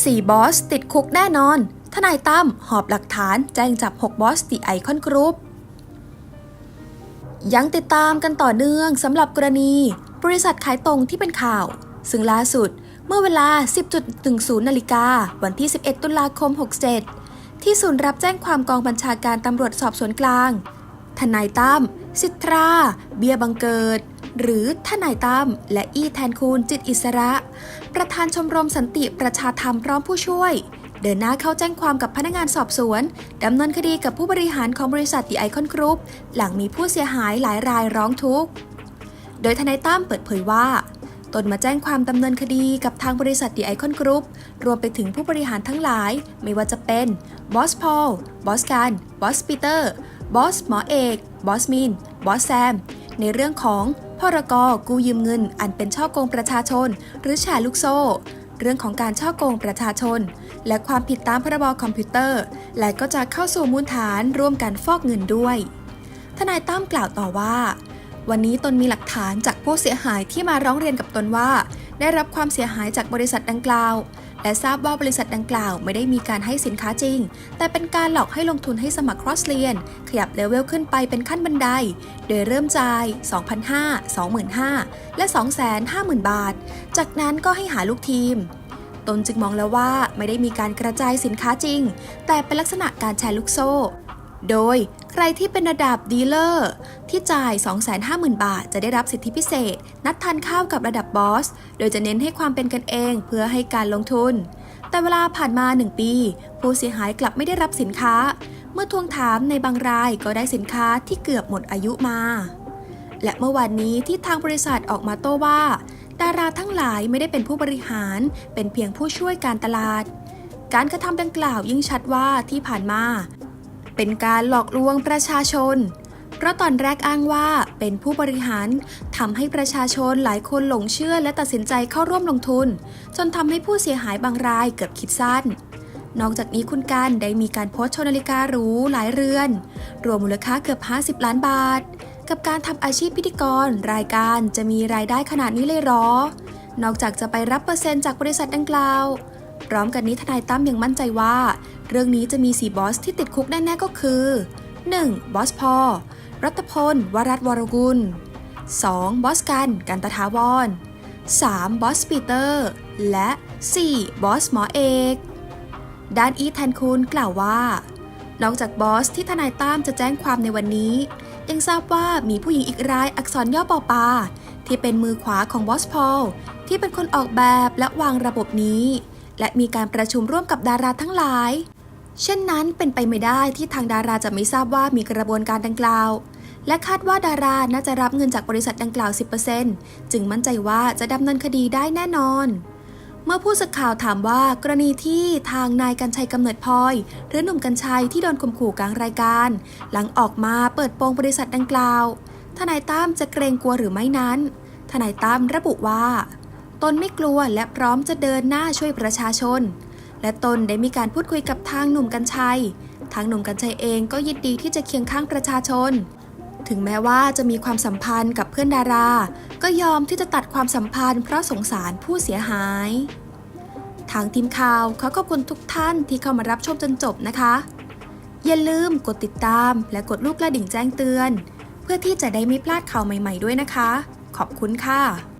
สี่บอส ติดคุกแน่นอน ทนายตั้มหอบหลักฐานแจ้งจับ 6 บอสติไอคอนกรุ๊ปยังติดตามกันต่อเนื่องสำหรับกรณี บริษัทขายตรงที่เป็นข่าว ซึ่งล่าสุดเมื่อเวลา 10.10นาฬิกาวันที่ 11 ตุลาคม 67 ที่ศูนย์รับแจ้งความกองบัญชาการตำรวจสอบสวนกลาง ทนายตั้มสิทธา เบียบังเกิด หรือทนายตั้มและอี้แทนคูณจิตอิสระ ประธานชมรมสันติประชาธรรมพร้อมผู้ช่วย เดินหน้าเข้าแจ้งความกับพนักงานสอบสวน ดำเนินคดีกับผู้บริหารของบริษัทดีไอคอนกรุ๊ปหลังมีผู้เสียหายหลายรายร้องทุกข์ โดยทนายตั้มเปิดเผยว่าตนมาแจ้งความดำเนินคดีกับทางบริษัทดีไอคอนกรุ๊ปรวมไปถึงผู้บริหารทั้งหลาย ไม่ว่าจะเป็นบอสพอล บอสการบอสปีเตอร์ บอสหมอเอก บอสมิน บอสแซม ในเรื่องของ พรกกู้ยืมเงิน อันเป็นช่อโกงประชาชน หรือแชร์ลูกโซ่ เรื่องของการช่อโกงประชาชน และความผิดตามพรบคอมพิวเตอร์ และก็จะเข้าสู่มูลฐานร่วมกันฟอกเงินด้วย ทนายตั้มกล่าวต่อว่า วันนี้ตนมีหลักฐานจากผู้เสียหายที่มาร้องเรียนกับตนว่า ได้รับความเสียหายจากบริษัทดังกล่าว และทราบว่าบริษัทดังกล่าวไม่ได้มีการให้สินค้าจริง แต่เป็นการหลอกให้ลงทุนให้สมัครครอสเรียน ขยับเลเวลขึ้นไปเป็นขั้นบันได โดยเริ่มจ่าย 2,500 25,000 และ 250,000 บาท จากนั้นก็ให้หาลูกทีมตนจึงมองแล้วว่าไม่ได้มีการกระจายสินค้าจริง แต่เป็นลักษณะการแชร์ลูกโซ่ โดยใครที่เป็นระดับดีลเลอร์ที่จ่าย 250,000 บาท จะได้รับสิทธิพิเศษ นัดทานข้าวกับระดับบอส โดยจะเน้นให้ความเป็นกันเองเพื่อให้การลงทุน แต่เวลาผ่านมา 1 ปี ผู้เสียหายกลับไม่ได้รับสินค้า เมื่อทวงถามในบางรายก็ได้สินค้าที่เกือบหมดอายุมา และเมื่อวานนี้ที่ทางบริษัทออกมาโต้ว่า ดาราทั้งหลายไม่ได้เป็นผู้บริหาร เป็นเพียงผู้ช่วยการตลาด การกระทำดังกล่าวยิ่งชัดว่าที่ผ่านมา เป็นการหลอกลวงประชาชน เพราะตอนแรกอ้างว่าเป็นผู้บริหารทำให้ประชาชนหลายคนหลงเชื่อและตัดสินใจเข้าร่วมลงทุน จนทำให้ผู้เสียหายบางรายเกือบคิดสั้น นอกจากนี้คุณการได้มีการโพสต์โชว์นาฬิกาหรูหลายเรือน รวมมูลค่าเกือบ 50 ล้านบาท กับการทำอาชีพพิธีกร รายการจะมีรายได้ขนาดนี้เลยหรอ นอกจากจะไปรับเปอร์เซ็นต์จากบริษัทดังกล่าวพร้อมกันนี้ทนายตั้มยังมั่นใจว่า เรื่องนี้จะมี 4 บอสที่ติดคุกแน่ๆก็คือ 1. บอสพอ รัตพล วรัตวรกุล 2. บอสกัน กันตถาวร 3. บอสปีเตอร์ และ 4. บอสหมอเอกด้านอีทแทนคูณกล่าวว่า นอกจากบอสที่ทนายตั้มจะแจ้งความในวันนี้ ยังทราบว่ามีผู้หญิงอีกรายอักษรย่อปอปา ที่เป็นมือขวาของบอสพอลที่เป็นคนออกแบบและวางระบบนี้ และมีการประชุมร่วมกับดาราทั้งหลาย เช่นนั้นเป็นไปไม่ได้ที่ทางดาราจะไม่ทราบว่ามีกระบวนการดังกล่าว และคาดว่าดาราน่าจะรับเงินจากบริษัทดังกล่าว 10%จึงมั่นใจว่าจะดำเนินคดีได้แน่นอน เมื่อผู้สื่อข่าวถามว่ากรณีที่ทางนายกัญชัยกำเนิดพลอย หรือหนุ่มกัญชัยที่โดนข่มขู่กลางรายการ หลังออกมาเปิดโปงบริษัทดังกล่าว ทนายตั้มจะเกรงกลัวหรือไม่นั้น ทนายตั้มระบุว่า ตนไม่กลัวและพร้อมจะเดินหน้าช่วยประชาชน และตนได้มีการพูดคุยกับทางหนุ่มกัญชัย ทางหนุ่มกัญชัยเองก็ยินดีที่จะเคียงข้างประชาชน ถึงแม้ว่าจะมีความสัมพันธ์กับเพื่อนดารา ก็ยอมที่จะตัดความสัมพันธ์เพราะสงสารผู้เสียหาย ทางทีมข่าวขอขอบคุณทุกท่านที่เข้ามารับชมจนจบนะคะ อย่าลืมกดติดตามและกดลูกกระดิ่งแจ้งเตือน เพื่อที่จะได้ไม่พลาดข่าวใหม่ ๆ ด้วยนะคะ ขอบคุณค่ะ